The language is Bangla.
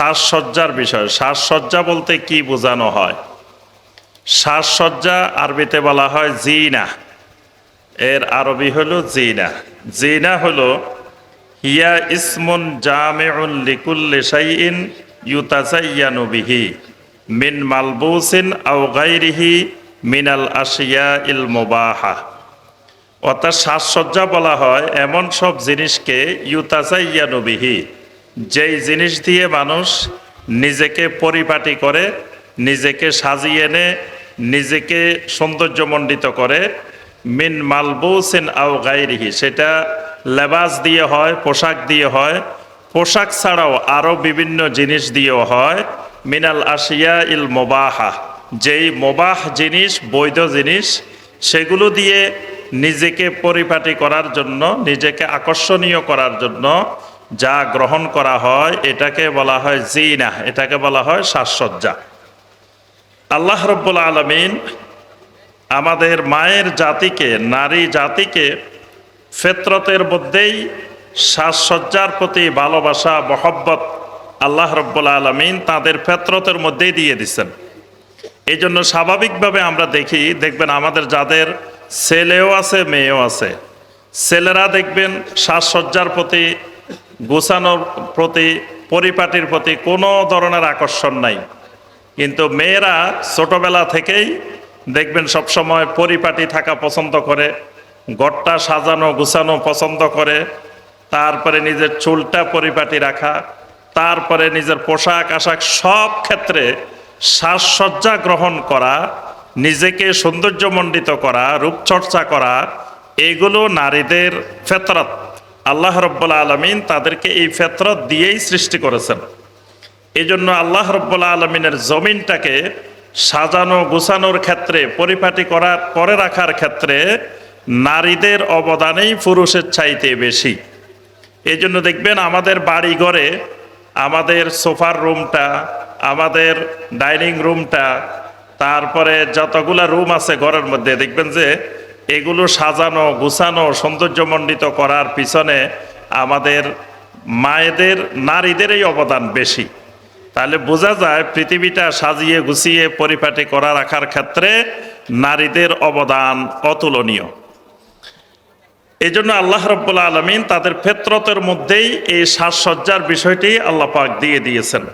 সাজসজ্জার বিষয়। সাজসজ্জা বলতে কি বোঝানো হয়? সাজসজ্জা আরবিতে বলা হয় জিনা। এর আরবি হলো জিনা। জিনা হলো, হিয়া ইসমুন জামেউন লিকুল্লি শাইইন ইউতাজাইয়ানু বিহি মিন মালবুসিন আও গাইরিহি মিনাল আশিয়া ইল মুবাহা। অর্থাৎ সাজসজ্জা বলা হয় এমন সব জিনিসকে ইউতাজাইয়ানু বিহি। যেই জিনিস দিয়ে মানুষ নিজেকে পরিপাটি করে, নিজেকে সাজিয়ে নে নিজেকে সৌন্দর্যমণ্ডিত করে, মিন মালবুসিন আও গাইরিহি সেটা লেবাস দিয়ে হয়, পোশাক দিয়ে হয়, পোশাক ছাড়াও আরও বিভিন্ন জিনিস দিয়েও হয়, মিনাল আশিয়া ইল মোবাহা, যেই মোবাহ জিনিস, বৈধ জিনিস, সেগুলো দিয়ে নিজেকে পরিপাটি করার জন্য, নিজেকে আকর্ষণীয় করার জন্য যা গ্রহণ করা হয়, এটাকে বলা হয় জিনা, এটাকে বলা হয় সাজসজ্জা। আল্লাহ রব্বুল আলমিন আমাদের মায়ের জাতিকে, নারী জাতিকে ফেতরতের মধ্যেই সাজসজ্জার প্রতি ভালোবাসা, মহব্বত আল্লাহ রব্বুল আলমিন তাদের ফেতরতের মধ্যেই দিয়ে দিচ্ছেন। এই জন্য স্বাভাবিকভাবে আমরা দেখি, দেখবেন আমাদের যাদের ছেলেও আছে, মেয়েও আছে, ছেলেরা দেখবেন সাজসজ্জার প্রতি গোছানোর প্রতি, পরিপাটির প্রতি কোনো ধরনের আকর্ষণ নাই। কিন্তু মেয়েরা ছোটবেলা থেকেই দেখবেন সবসময় পরিপাটি থাকা পছন্দ করে, ঘরটা সাজানো, গুছানো পছন্দ করে, তারপরে নিজের চুলটা পরিপাটি রাখা, তারপরে নিজের পোশাক আশাক সব ক্ষেত্রে সাজসজ্জা গ্রহণ করা, নিজেকে সৌন্দর্যমণ্ডিত করা, রূপচর্চা করা, এগুলো নারীদের ফেতরত। আল্লাহ রব্বুল আলমিন তাদেরকে এই ফেতরত দিয়েই সৃষ্টি করেছেন। এই জন্য আল্লাহ রব্বুল আলমিনের জমিনটাকে সাজানো গুছানোর ক্ষেত্রে, পরিপাটি করার করে রাখার ক্ষেত্রে নারীদের অবদানেই পুরুষের চাইতে বেশি। এই জন্য দেখবেন আমাদের বাড়ি ঘরে আমাদের সোফার রুমটা, আমাদের ডাইনিং রুমটা, তারপরে যতগুলা রুম আছে ঘরের মধ্যে, দেখবেন যে এগুলো সাজানো, গুছানো, সৌন্দর্যমণ্ডিত করার পিছনে আমাদের মায়েদের, নারীদেরই অবদান বেশি। তাহলে বোঝা যায় পৃথিবীটা সাজিয়ে, গুছিয়ে, পরিপাটি করা রাখার ক্ষেত্রে নারীদের অবদান অতুলনীয়। এই জন্য আল্লাহ রব্বুল্লা আলমিন তাদের ফেতরতের মধ্যেই এই সাজসজ্জার বিষয়টি আল্লাহ পাক দিয়ে দিয়েছেন।